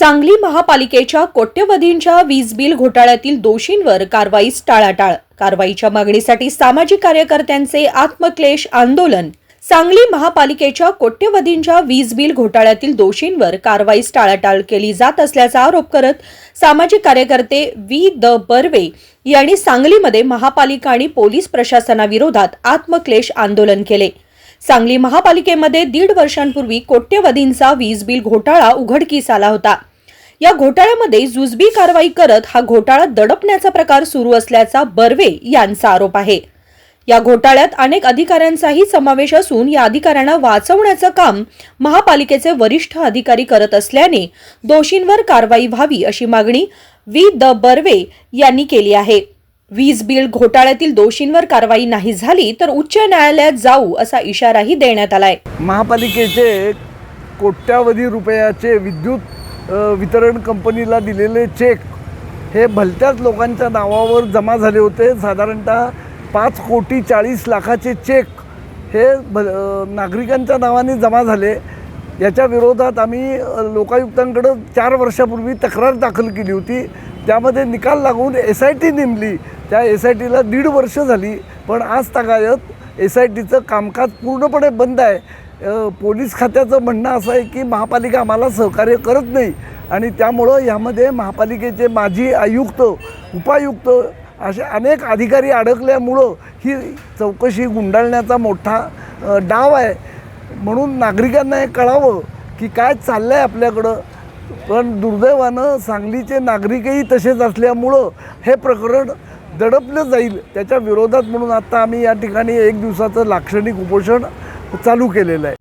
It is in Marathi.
सांगली महापालिकेच्या कोट्यवधींच्या वीज बिल घोटाळ्यातील दोषींवर कारवाईस टाळाटाळ. कारवाईच्या मागणीसाठी सामाजिक कार्यकर्त्यांचे आत्मक्लेश आंदोलन. सांगली महापालिकेच्या कोट्यवधींच्या वीज बिल घोटाळ्यातील दोषींवर कारवाईस टाळाटाळ केली जात असल्याचा आरोप करत सामाजिक कार्यकर्ते व्ही. द. बर्वे यांनी सांगलीमध्ये महापालिका आणि पोलीस प्रशासनाविरोधात आत्मक्लेश आंदोलन केले. सांगली महापालिकेमध्ये दीड वर्षांपूर्वी कोट्यवधींचा वीज बिल घोटाळा उघडकीस आला होता. या घोटाळ्यामध्ये जुजबी कारवाई करत हा घोटाळा दडपण्याचा प्रकार सुरू असल्याचा बर्वे यांचा आरोप आहे. या घोटाळ्यात अनेक अधिकाऱ्यांचाही समावेश असून या अधिकाऱ्यांना वाचवण्याचं काम महापालिकेचे वरिष्ठ अधिकारी करत असल्याने दोषींवर कारवाई व्हावी अशी मागणी व्ही द. बर्वे यांनी केली आहे. वीज बिल घोटाळ्यातील दोषींवर कारवाई नाही झाली तर उच्च न्यायालयात जाऊ असा इशाराही देण्यात आलाय. महापालिकेचे कोट्यावधी रुपयाचे विद्युत वितरण कंपनीला दिलेले चेक हे भलत्याच लोकांच्या नावावर जमा झाले होते. साधारणतः पाच कोटी चाळीस लाखाचे चेक हे भ नागरिकांच्या नावाने जमा झाले. याच्या विरोधात आम्ही लोकायुक्तांकडं चार वर्षापूर्वी तक्रार दाखल केली होती. त्यामध्ये निकाल लागून एस आय टी नेमली. त्या एस आय टीला दीड वर्ष झाली. पण आज तगायत एस आय टीचं कामकाज पूर्णपणे बंद आहे. पोलीस खात्याचं म्हणणं असं आहे की महापालिका आम्हाला सहकार्य करत नाही. आणि त्यामुळं यामध्ये महापालिकेचे माजी आयुक्त उपायुक्त असे अनेक अधिकारी अडकल्यामुळं ही चौकशी गुंडाळण्याचा मोठा डाव आहे. म्हणून नागरिकांना हे कळावं की काय चाललं आहे आपल्याकडं. पण दुर्दैवानं सांगलीचे नागरिकही तसेच असल्यामुळं हे प्रकरण दडपलं जाईल त्याच्या विरोधात. म्हणून आत्ता आम्ही या ठिकाणी एक दिवसाचं लाक्षणिक उपोषण चालू केलेलं आहे.